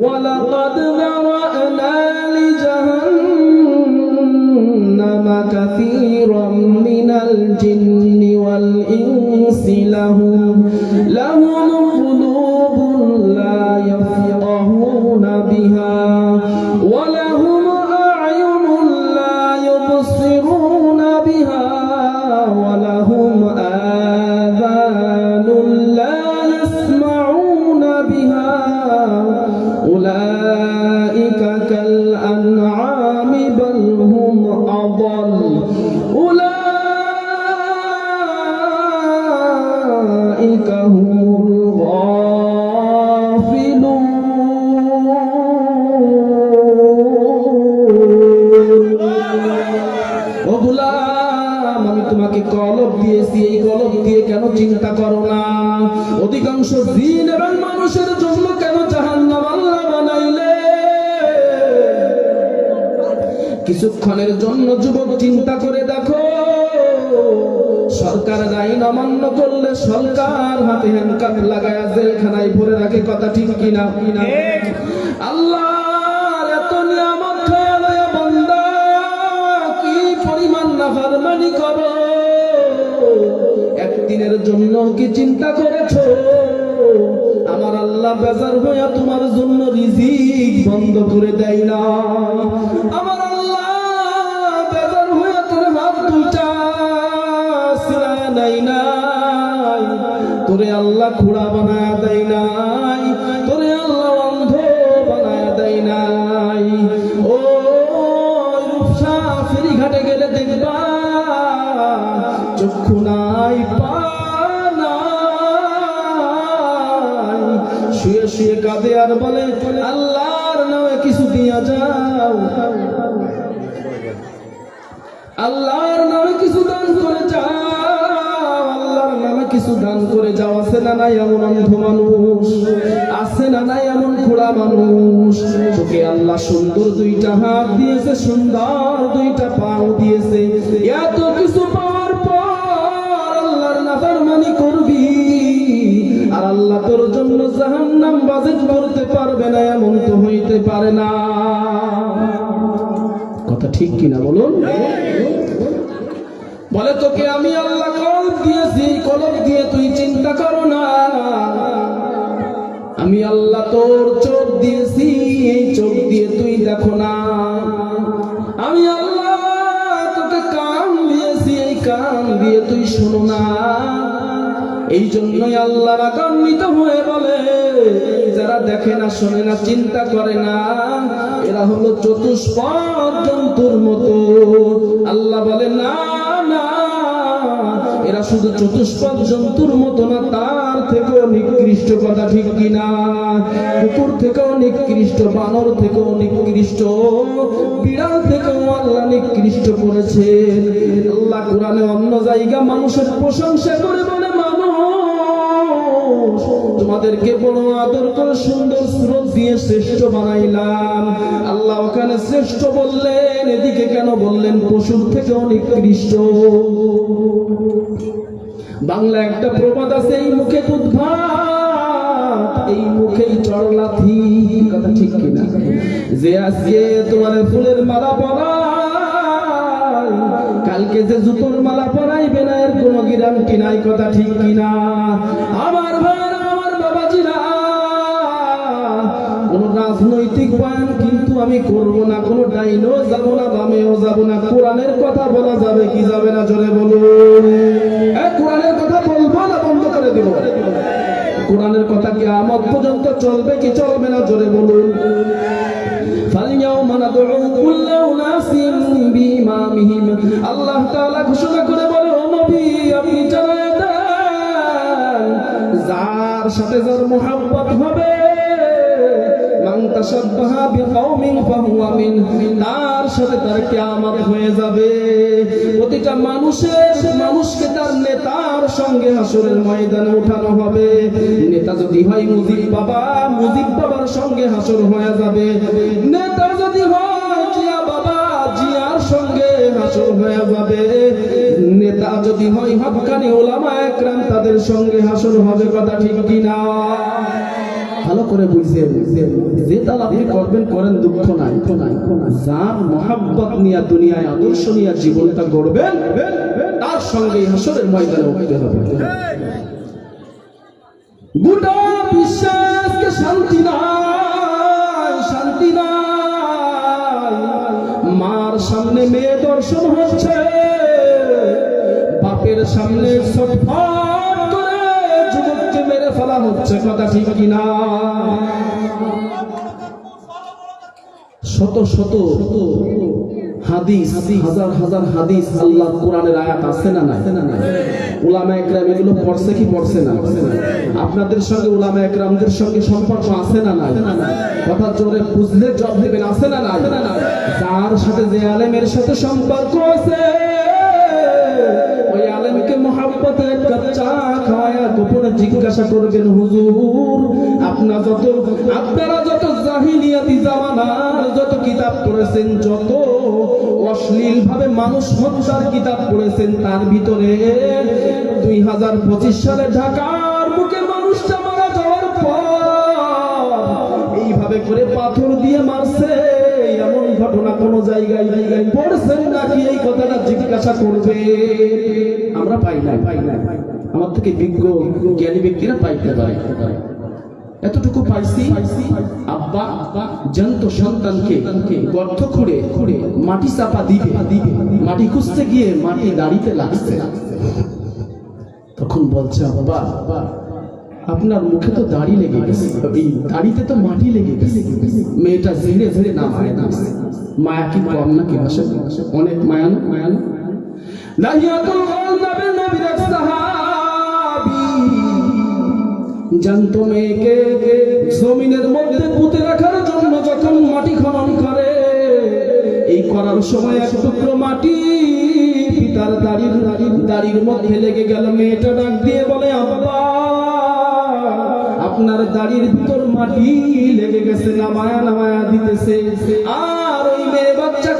ولقد ذرأنا لجهنم كثيرا من الجن والإنس لهم لهم চিন্তা করো না। অধিকাংশ দিন এবং মানুষের জন্য কেন জাহান্নাম আল্লাহ বানাইলে? কিছুক্ষণের জন্য যুবক চিন্তা করে দেখো সরকারের আইন অমান্য করলে সরকার হাতে হ্যান্ডকাপ লাগায় জেলখানায় ভরে রাখে কথা ঠিক কিনা? কিনা আল্লাহর এত নিয়ামত বান্দা কি পরিমাণ নাফরমানি করো? একদিনের জন্য কি চিন্তা করেছ? আমার আল্লাহ বেজার হইয়া তোমার জন্য রিজিক বন্ধ করে দেয় না। আমার আল্লাহ বেজার হইয়া তোর হাত দুইটা নাই নাই। তোরে আল্লাহ খুড়া বানা দেয় নাই। কাঁদে আর বলে, আল্লাহর নামে কিছু দিয়া যাও। আল্লাহর নামে কিছু দান করে যাও। আল্লাহর নামে কিছু দান করে যাও। আছে না নাই এমন অন্ধ মানুষ? আছে না নাই এমন খোড়া মানুষ? তোকে আল্লাহ সুন্দর দুইটা হাত দিয়েছে, সুন্দর দুইটা পাও দিয়েছে। এত কিছু জাহান্নাম বাজেট করতে পারবে না, এমন তো হইতে পারে না। কথা ঠিক কিনা বলুন? বলে তোকে আমি আল্লাহ কলব দিয়েছি, কলব দিয়ে তুই চিন্তা করো না। আমি আল্লাহ তোর চোখ দিয়েছি, এই চোখ দিয়ে তুই দেখো না। আমি আল্লাহ তোকে কান দিয়েছি, এই কান দিয়ে তুই শোনো না। এই জন্যই আল্লাহ রাগান্বিত হয়ে বলে যারা দেখে না, শোনে না, চিন্তা করে না, এরা হলো চতুষ্পদ জন্তুর মতো। আল্লাহ বলে, না না, এরা শুধু চতুষ্পদ জন্তুর মতো না, তার থেকেও নিকৃষ্ট কথা ঠিক কিনা? কুকুর থেকেও নিকৃষ্ট, বানর থেকেও নিকৃষ্ট, বিড়াল থেকেও আল্লাহ নিকৃষ্ট আল্লাহ কোরআনে অন্য জায়গা মানুষের প্রশংসা করে বলে তোমাদেরকে বড় আদর করে সুন্দর স্রোত দিয়ে শ্রেষ্ঠ বানাইলাম। আল্লাহ ওখানে শ্রেষ্ঠ বললেন, এদিকে কেন বললেন? পশুর থেকেও নিকৃষ্ট বাংলা একটা প্রবাদ আছে, এই মুখে এই মুখেই চড়লাথি কথা ঠিক কিনা? যে আজকে তোমার ফুলের মালা পরা কালকে যে জুতোর মালা কোনো গ্যারান্টি নাই কথা ঠিক কিনা? আমার ভাইরা, আমার বাবা জিরা কোন রাজনৈতিক বয়ান কিন্তু আমি করব না, কোনো ডাইনও যাব না, বামেও যাব না। কোরআনের কথা বলা যাবে কি যাবে না, জোরে বলুন। কোরআনের কথা বলব না, বন্ধ করে দিব? কোরআনের কথা কি আমার পর্যন্ত চলবে কি চলবে না, জোরে বলুন। আল্লাহ ঘোষণা করে সাথে যার মোহাব্বত হবে। হয়ে যাবে। প্রতিটা মানুষের, মানুষকে তার নেতার সঙ্গে ময়দানে উঠানো হবে। নেতা যদি হয় বাবা, মুজিব বাবার সঙ্গে হাসর হয়ে যাবে। নেতা যদি হয় হাসর নেতা যদি হয় হকানি, ওলামা একরাম তাদের সঙ্গে হাসর হবে কথা ঠিক কিনা? ভালো করে বুঝছেন যে তাল করবেন, করেন, দুঃখ নাই। যার মহাব্বত নিয়ে দুনিয়ায় আদর্শ নিয়ে জীবনটা গড়বেন, তার সঙ্গে হাসরের ময়দানে উঠতে হবে। গোটা বিশ্বাসকে শান্তি নাই মেয়ে দর্শন হচ্ছে। বাপের সামনে ছটফট যুবককে মেরে ফেলা হচ্ছে, কথা ঠিক কিনা? শত শত না না? আপনাদের সঙ্গে উলামা একরামদের সঙ্গে সম্পর্ক আছে না নাই? কথা জোরে বুঝলে জব দেবেন, আছে না সাথে যে আলেমের সাথে সম্পর্ক আছে, ওই আলেমকে চা খাওয়ায়া গোপনে জিজ্ঞাসা করবেন, হুজুর আপনার যত, আপনারা যত জামানার যত কিতাব পড়েছেন, যত অশ্লীল ভাবে মানুষ হত্যার কিতাব পড়েছেন, তার ভিতরে দুই হাজার পঁচিশ সালে ঢাকার জিজ্ঞাসা করবে। আমরা পাই না পাই না আমার থেকে বিজ্ঞ, জ্ঞানী ব্যক্তিরা পাইতে পারে। এতটুকু পাইছি। আব্বা জন্ত সন্তানকে গর্ত খুঁড়ে খুঁড়ে মাটি চাপা দিবে। দিবে মাটি খুঁজতে গিয়ে মাটি দাড়িতে লাগছে। তখন বলছে, আব্বা, আপনার মুখে তো দাড়ি লেগে গেছে। এই দাড়িতে তো মাটি লেগে গেছে। মেয়েটা ধীরে নামায় নামায়। মায়া কি কম নাকি আসে? অনেক মায়া না মায়া না? লাহিয়াতুল মেয়েকে জমিনের মধ্যে পুঁতে রাখার জন্য যখন মাটি খনন করে, এই করার সময় এক টুকরো মাটি পিতার দাড়ির দাড়ির মধ্যে লেগে গেল। মেয়েটা ডাক দিয়ে বলে, আব্বা, আপনার দাড়ির ভিতর মাটি লেগে গেছে, নামায়া নামায়া দিতেছে। আর ওই মেয়ে বাচ্চা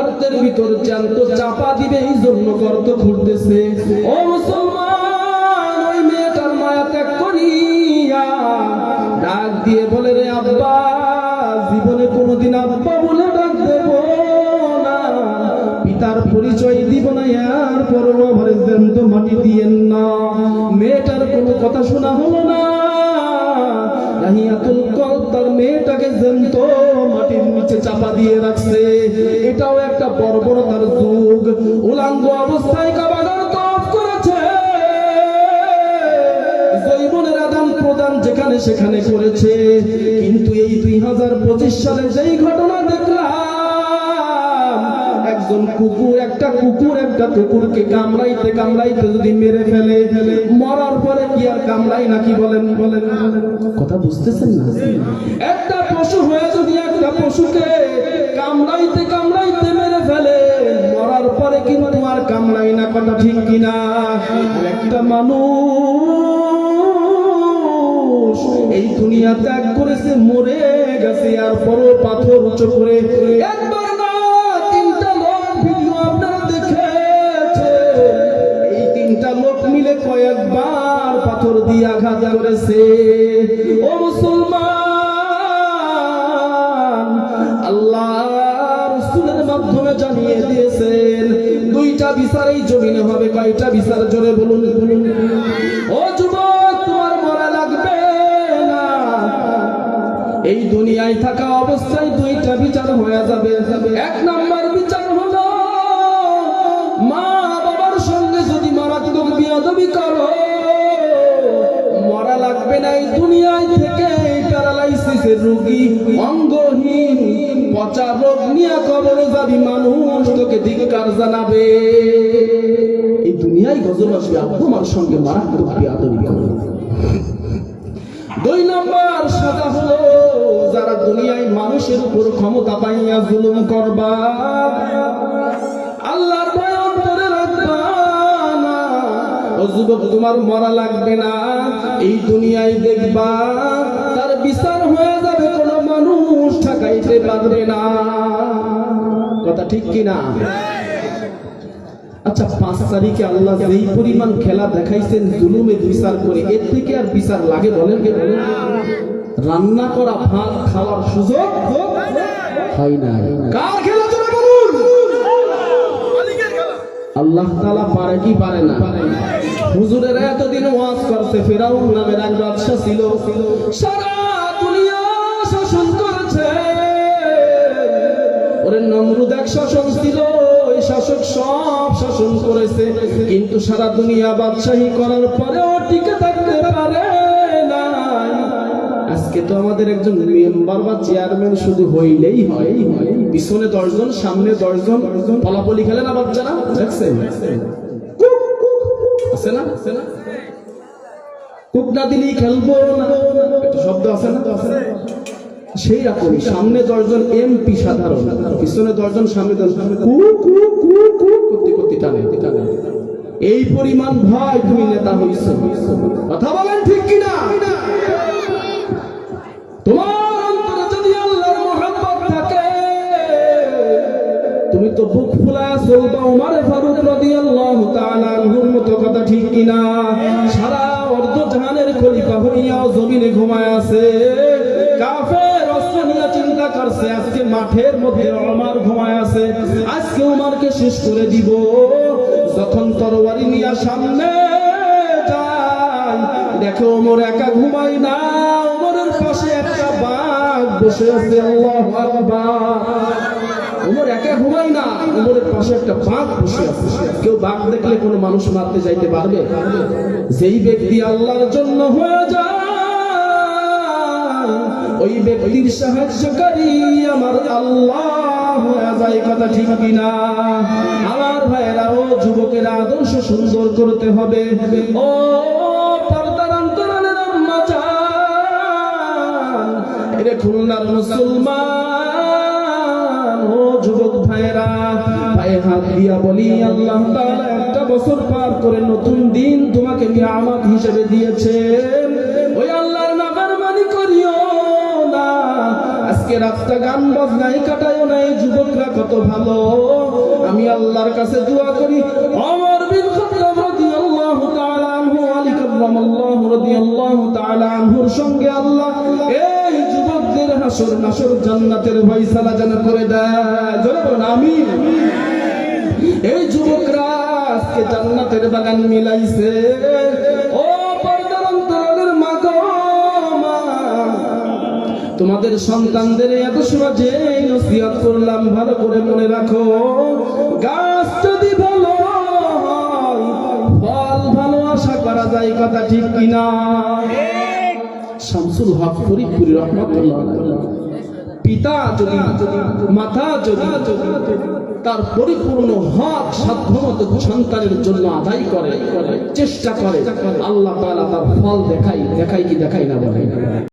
গর্তের ভিতর জ্যান্ত চাপা দিবে, এই জন্য গর্ত খুঁড়তেছে। ও মুসলমান, ওই মেয়েটার মায়া ত্যাগ করিয়া ডাক দিয়ে বলে, রে আব্বা, জীবনে কোনোদিন আব্বা বলে ডাক দেব না। পিতার পরিচয় দিব না আর পরও আমার জ্যান্ত মাটি দিয়েন না। মেয়েটার কোনো কথা শোনা হলো না। তার মেয়েটাকে জ্যান্ত মাটির নিচে চাপা দিয়ে রাখছে। একটা বর্বরতার যুগ। উলাঙ্গ অবস্থায় কাবাগার তফ করেছে। জৈবনের আদান প্রদান যেখানে সেখানে করেছে। কিন্তু এই দুই হাজার পঁচিশ সালে যেই ঘটনা দেখলাম, একজন কুকুর, একটা কুকুর, একটা কুকুরকে কামড়াইতে কামড়াইতে যদি মেরে ফেলে, মরার পরে কি আর কামড়াই নাকি বলেন বলেন? কথা বুঝতেছেন না? একটা পশু হয়ে যদি একটা পশুকে কথা ঠিক কিনা? একটা মানুষ এই দুনিয়া ত্যাগ করেছে, মরে গেছে, আর পরও পাথর উঁচু করে। তিনটা লোক মিলে কয়েকবার পাথর দিয়ে আঘাত আল্লাহ রসুলের মাধ্যমে জানিয়ে দিয়েছেন দুইটা বিচার এই জমিনে হবে? কয়টা বিচার? জোরে বলুন। বলুন ও যুবক, তোমার মরা লাগবে না। এই দুনিয়ায় থাকা অবস্থায় দুইটা বিচার হয়ে যাবে। এক নাম্বার বিচার হলো, মা বাবার সঙ্গে যদি মারাত্মক বিয়াদবি করো, মরা লাগবে না এই দুনিয়ায় থেকে প্যারালাইসিসের রোগী। অঙ্গহীন পচা রোগ নিয়ে কবরে যাবি, মানুষ তোকে ধিকার জানাবে। এই দুনিয়ায় গজল আসবে তোমার সঙ্গে মারাত্মক করো। দুই নম্বর সাজা হলো, যারা দুনিয়ায় মানুষের উপর ক্ষমতা পাইয়া জুলুম করবা। আল্লাহর ভয় রাখবা যুবক, তোমার মরা লাগবে না। এই দুনিয়ায় দেখবা, তার বিচার হয়ে মানুষ ঠকাইতে পারবে না। কথা ঠিক কিনা আচ্ছা পাঁচ তারিখে আল্লাহ যেই পরিমাণ খেলা দেখাইছেন জুলুমে বিচার করে, এর থেকে আর বিচার লাগে বলেন কে বলেন? রান্না করা, ভাত খাওয়ার সুযোগ হয় না কার খেলা আল্লাহ তাআলা পারে কি পারে না? হুজুরের এতদিন ওয়াজ করতে ফেরাউন নামের এক বাদশা ছিল। সারা ওরে কিন্তু সারা দুনিয়া বাদশাহী করার পরেও টিকে থাকতে পারে আজকে তো আমাদের একজন মেম্বার বা চেয়ারম্যান শুধু হইলেই হয়। পিছনে দশজন, সামনে দশজন পলাপলি খেলে না বাচ্চারা দেখছেন? না? কুক না দিলেই খেলব না। শব্দ আছে না? আছে? সেই রকম সামনে দশজন এমপি সাধারণ, পিছনে দশজন সামনে দশজন এই পরিমাণ ভয় তুমি নেতা হইছ। কথা বলেন ঠিক কিনা? তো মতো কথা ঠিক সারা অর্ধ জাহানের খলিফা হইয়াও জমিনে ঘুমায় আছে। করছে, আজকে মাঠের মধ্যে ওমর ঘুমায় আছে। আজকে উমারকে শেষ করে দিব। যখন তরবারি নিয়ে সামনে দেখো ওমর একা ঘুমাই না ওমরের পাশে একটা বাঘ বসে আছে, আল্লাহু ওমর একা ঘুমাই না ওমরের পাশে একটা বাঘ বসে আছে। কেউ বাঘ দেখলে কোনো মানুষ মারতে যাইতে পারবে? যেই ব্যক্তি আল্লাহর জন্য হয়ে যায় ওই ব্যক্তির সাহায্যকারী আমার আল্লাহ যায় কথা ঠিক কিনা? আমার ভাইয়েরা ও যুবকেরা আদর্শ সুন্দর করতে হবে। ও এরে খুলনার মুসলমান, ও যুবক ভাইয়েরা পায়ে হাত দিয়া বলি, আল্লাহ একটা বছর পার করে নতুন দিন তোমাকে নিয়ামত হিসেবে দিয়েছেন আজকে রাতটা গান বাজনাই কাটায়ও না এই যুবকরা কত ভালো। আমি আল্লাহর কাছে দোয়া করি। ওমর বিন খাত্তাব রাদিয়াল্লাহু তাআলা আনহু, আলী কাররামাল্লাহু রাদিয়াল্লাহু তাআলা আনহুর সঙ্গে আল্লাহ এই যুবকদের হাসর নাসর জান্নাতের ফয়সালা যেন করে দেয়। জোরে বলুন, আমিন। এই যুবকরা আজকে জান্নাতের বাগান মিলাইছে। তোমাদের সন্তানদের এত যে নসিহত করলাম, ভালো করে মনে রাখো। গাছ যদি ভালো ফল ভালো, আশা করা যায় কথা ঠিক কিনা? শামসুল হক ফরিদপুরি রহমতুল্লাহ। পিতা যদি, মাতা যদি, তার পরিপূর্ণ হক, সাধ্যমতো সন্তানের জন্য আদায় করে, চেষ্টা করে, আল্লাহ তাআলা তার ফল দেখাই দেখাই কি দেখাই না বলে?